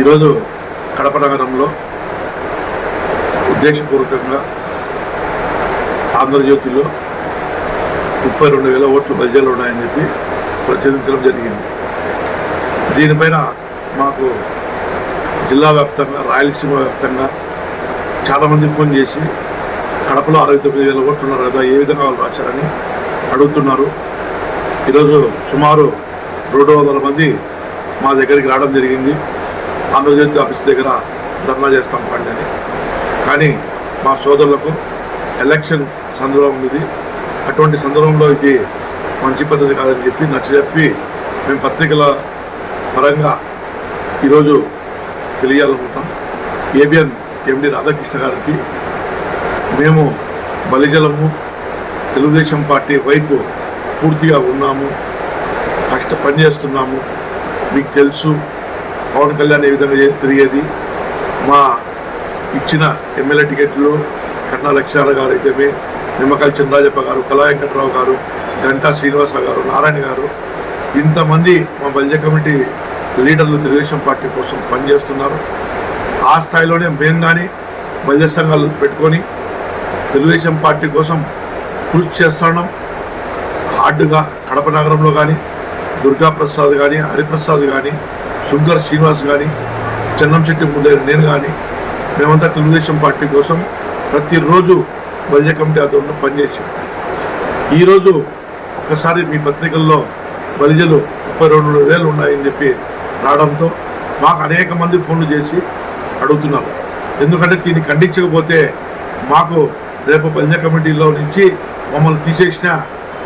ఈరోజు కడప నగరంలో ఉద్దేశపూర్వకంగా ఆంధ్రజ్యోతిలో ముప్పై రెండు వేల ఓట్లు ప్రజలు ఉన్నాయని చెప్పి ప్రచురించడం జరిగింది. దీనిపైన మాకు జిల్లా వ్యాప్తంగా రాయలసీమ వ్యాప్తంగా చాలామంది ఫోన్ చేసి కడపలో అరవై తొమ్మిది వేల ఓట్లు ఉన్నారు కదా ఏ విధంగా వాళ్ళు రాశారని అడుగుతున్నారు. ఈరోజు సుమారు రెండు వందల మంది మా దగ్గరికి రావడం జరిగింది. ఆంధ్రజ్యోతి ఆఫీస్ దగ్గర ధర్నా చేస్తాం పండి కానీ మా సోదరులకు ఎలక్షన్ సందర్భం ఇది అటువంటి సందర్భంలో ఇది మంచి పద్ధతి కాదని చెప్పి నచ్చజెప్పి మేము పత్రికల పరంగా ఈరోజు తెలియాలనుకుంటాం ఏబిఎన్ ఎండి రాధాకృష్ణ గారికి మేము బలిజలము తెలుగుదేశం పార్టీ వైపు పూర్తిగా ఉన్నాము. కష్ట పనిచేస్తున్నాము. మీకు తెలుసు. పవన్ కళ్యాణ్ ఏ విధంగా తిరిగేది? మా ఇచ్చిన ఎమ్మెల్యే టికెట్లు కన్నా లక్ష్యాల గారు అయితేమే నిమ్మకాయ చంద్రాజప్ప గారు కళా వెంకట్రావు గారు గంటా శ్రీనివాసరావు గారు నారాయణ గారు ఇంతమంది మా బల్జ కమిటీ లీడర్లు తెలుగుదేశం పార్టీ కోసం పనిచేస్తున్నారు. ఆ స్థాయిలోనే మేము కానీ బల్జ సంఘాలు పెట్టుకొని తెలుగుదేశం పార్టీ కోసం కృషి చేస్తున్నాం. హార్డ్గా కడప నగరంలో కానీ దుర్గా ప్రసాద్ కానీ హరిప్రసాద్ కానీ సుందర్ శ్రీనివాస్ కానీ చెన్నంశెట్టి ముందే నేను కానీ మేమంతా తెలుగుదేశం పార్టీ కోసం ప్రతిరోజు బల్జ కమిటీ ఆధ్వర్యంలో పనిచేసాం ఈరోజు ఒకసారి మీ పత్రికల్లో బలిజలు ముప్పై రెండు వేలు ఉన్నాయని చెప్పి రావడంతో మాకు అనేక మంది ఫోన్లు చేసి అడుగుతున్నారు. ఎందుకంటే దీన్ని ఖండించకపోతే మాకు రేపు బలిజ కమిటీలో నుంచి మమ్మల్ని తీసేసినా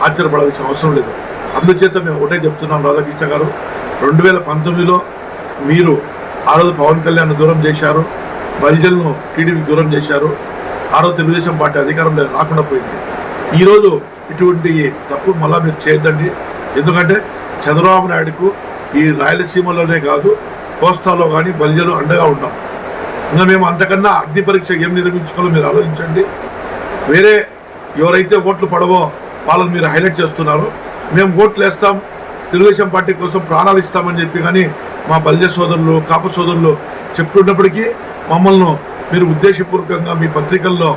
ఆశ్చర్యపడాల్సిన అవసరం లేదు. అందుచేత మేము ఒకటే చెప్తున్నాం రాధాకృష్ణ గారు రెండు వేల పంతొమ్మిదిలో మీరు ఆ రోజు పవన్ కళ్యాణ్ దూరం చేశారు బలిజలను టీడీపీ దూరం చేశారు. ఆ రోజు తెలుగుదేశం పార్టీ అధికారంలో రాకుండా పోయింది. ఈరోజు ఇటువంటి తప్పు మళ్ళా మీరు చేయొద్దండి. ఎందుకంటే చంద్రబాబు నాయుడుకు ఈ రాయలసీమలోనే కాదు కోస్తాలో కానీ బలిజలు అండగా ఉంటాం ఇంకా మేము అంతకన్నా అగ్ని పరీక్ష ఏం నిర్మించుకోవాలో మీరు ఆలోచించండి. వేరే ఎవరైతే ఓట్లు పడవో వాళ్ళని మీరు హైలైట్ చేస్తున్నారు. మేము ఓట్లు వేస్తాం తెలుగుదేశం పార్టీ కోసం ప్రాణాలు ఇస్తామని చెప్పి కానీ మా బలిజ సోదరులు కాపు సోదరులు చెప్తున్నప్పటికీ మమ్మల్ని మీరు ఉద్దేశపూర్వకంగా మీ పత్రికల్లో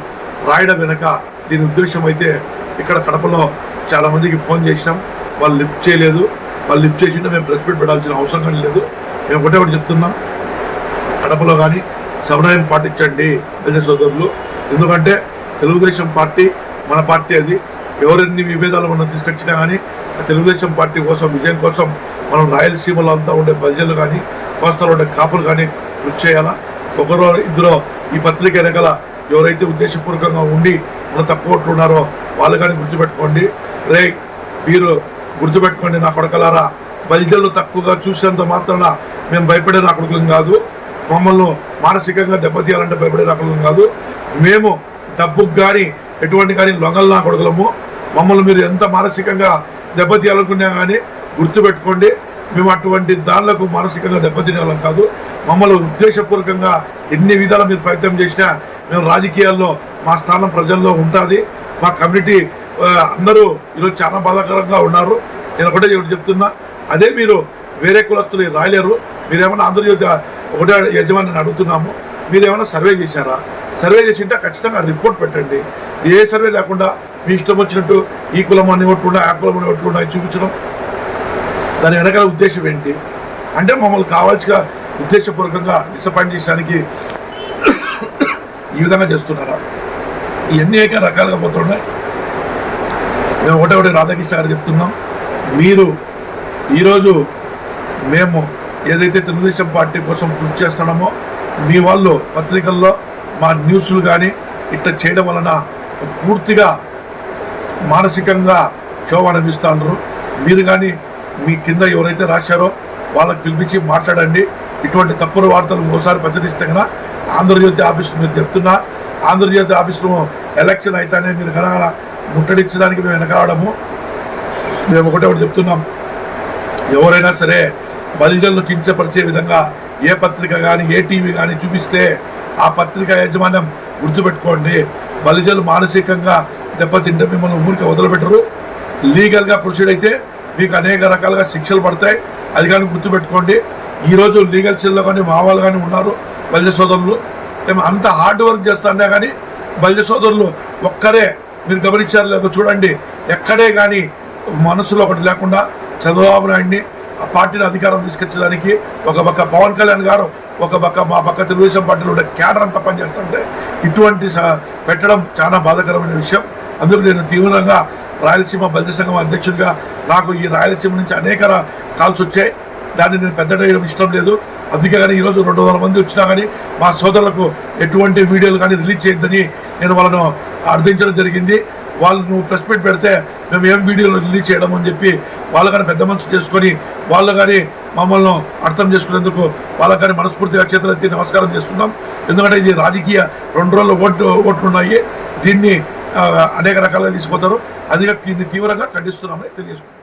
రాయడం వెనక దీని ఉద్దేశం అయితే ఇక్కడ కడపలో చాలా మందికి ఫోన్ చేసినాం వాళ్ళు లిఫ్ట్ చేయలేదు. వాళ్ళు లిఫ్ట్ చేసింటే మేము ప్రెస్ మీట్ పెట్టాల్సిన అవసరం కానీ లేదు. మేము ఒకటే ఒకటి చెప్తున్నాం. కడపలో కానీ సమన్వయం పాటించండి ప్రజా సోదరులు. ఎందుకంటే తెలుగుదేశం పార్టీ మన పార్టీ అది. ఎవరెన్ని విభేదాలు మనం తీసుకొచ్చినా కానీ ఆ తెలుగుదేశం పార్టీ కోసం విజయం కోసం మనం రాయలసీమలో అంతా ఉండే ప్రజలు కానీ కోస్తాలో ఉండే కాపులు కానీ కృషి చేయాలా? ఒకరో ఇద్దరు ఈ పత్రిక వెనకాల ఎవరైతే ఉద్దేశపూర్వకంగా ఉండి మన తక్కువ ఉన్నారో వాళ్ళు కానీ గుర్తుపెట్టుకోండి. రే మీరు గుర్తుపెట్టుకోండి నా కొడకలారా. బలిజలు తక్కువగా చూసేంత మాత్రాన మేము భయపడే నా కొడుకులం కాదు. మమ్మల్ని మానసికంగా దెబ్బతీయాలంటే భయపడే నా కొడుకులం కాదు. మేము డబ్బుకు కానీ ఎటువంటి కానీ లొంగలు నా కొడుకులము. మమ్మల్ని మీరు ఎంత మానసికంగా దెబ్బతీయాలనుకున్నా కానీ గుర్తుపెట్టుకోండి మేము అటువంటి దానిలకు మానసికంగా దెబ్బతినే వాళ్ళం కాదు. మమ్మల్ని ఉద్దేశపూర్వకంగా ఎన్ని విధాలు మీరు ప్రయత్నం చేసినా మేము రాజకీయాల్లో మా స్థానం ప్రజల్లో ఉంటుంది. మా కమ్యూనిటీ అందరూ ఈరోజు చాలా బాధాకరంగా ఉన్నారు. నేను ఒకటే చెప్తున్నా. అదే మీరు వేరే కులస్తులు రాయలేరు. మీరేమైనా ఆంధ్రజ్యోతి ఒకటే యజమాని అడుగుతున్నాము. మీరేమైనా సర్వే చేశారా? సర్వే చేసింటే ఖచ్చితంగా రిపోర్ట్ పెట్టండి. ఏ సర్వే లేకుండా మీ ఇష్టం వచ్చినట్టు ఈ కులం అని ఓట్లు ఆ కులం అని ఓట్లు చూపించడం దాని వెనకాల ఉద్దేశం ఏంటి? అంటే మమ్మల్ని కావాల్సిగా ఉద్దేశపూర్వకంగా డిసప్పాయింట్ చేయడానికి ఈ విధంగా చేస్తున్నారా? ఇవన్నీ ఏక రకాలుగా పోతున్నాయి. మేము ఒకటే ఒకటి రాధాకృష్ణ గారు చెప్తున్నాం. మీరు ఈరోజు మేము ఏదైతే తెలుగుదేశం పార్టీ కోసం కృషి చేస్తున్నామో మీ వాళ్ళు పత్రికల్లో మా న్యూస్లు కానీ ఇట్లా చేయడం వలన పూర్తిగా మానసికంగా క్షోభ అనిపిస్తున్నారు మీరు కానీ మీ కింద ఎవరైతే రాశారో వాళ్ళకి పిలిపించి మాట్లాడండి. ఇటువంటి తప్పుడు వార్తలు ఒకసారి ప్రచురిస్తే కనుక ఆంధ్రజ్యోతి ఆఫీస్ మీరు చెప్తున్నా ఆంధ్రజ్యోతి ఆఫీసులో ఎలక్షన్ అయితేనే మీరు కనుక ముట్టడించడానికి మేము వెనకాడము. మేము ఒకటే ఒకటి చెప్తున్నాం. ఎవరైనా సరే బలిజలను కించపరిచే విధంగా ఏ పత్రిక కానీ ఏ టీవీ కానీ చూపిస్తే ఆ పత్రిక యాజమాన్యం గుర్తుపెట్టుకోండి. బలిజలు మానసికంగా దెబ్బతింటే మిమ్మల్ని ఊరికి వదిలిపెట్టరు లీగల్గా ప్రొసీడ్ అయితే మీకు అనేక రకాలుగా శిక్షలు పడతాయి. అది కానీ గుర్తుపెట్టుకోండి. ఈరోజు లీగల్ సెల్లో కానీ మా వాళ్ళు కానీ ఉన్నారు బల్య సోదరులు. అంత హార్డ్ వర్క్ చేస్తానే కానీ బల్య సోదరులు ఒక్కరే మీరు గమనించారు లేదో చూడండి. ఎక్కడే కానీ మనసులో ఒకటి లేకుండా చంద్రబాబు నాయుడిని ఆ పార్టీని అధికారం తీసుకొచ్చడానికి ఒక పక్క పవన్ కళ్యాణ్ గారు ఒక పక్క మా పక్క తెలుగుదేశం పార్టీలో ఉండే క్యాడర్ అంతా పనిచేస్తుంటే ఇటువంటి పెట్టడం చాలా బాధాకరమైన విషయం. అందుకు నేను తీవ్రంగా రాయలసీమ బల్య సంఘం అధ్యక్షుడిగా నాకు ఈ రాయలసీమ నుంచి అనేక కాల్స్ వచ్చాయి. దాన్ని నేను పెద్దగా ఇష్టం లేదు. అందుకే కానీ ఈరోజు రెండు వందల మంది వచ్చినా కానీ మా సోదరులకు ఎటువంటి వీడియోలు కానీ రిలీజ్ చేయొద్దని నేను వాళ్ళను అర్థించడం జరిగింది. వాళ్ళు నువ్వు ప్రెస్ మీట్ పెడితే మేము ఏం వీడియోలు రిలీజ్ చేయడం అని చెప్పి వాళ్ళు కానీ పెద్ద మనసు చేసుకొని వాళ్ళు కానీ మమ్మల్ని అర్థం చేసుకునేందుకు వాళ్ళకి కానీ మనస్ఫూర్తిగా చేతులెత్తి నమస్కారం చేస్తున్నాం. ఎందుకంటే ఇది రాజకీయ రెండు రోజులు ఓట్లు ఓట్లు ఉన్నాయి. దీన్ని అనేక రకాలుగా తీసుకుపోతారు. అందుకే దీన్ని తీవ్రంగా ఖండిస్తున్నామని తెలియజేస్తున్నాం.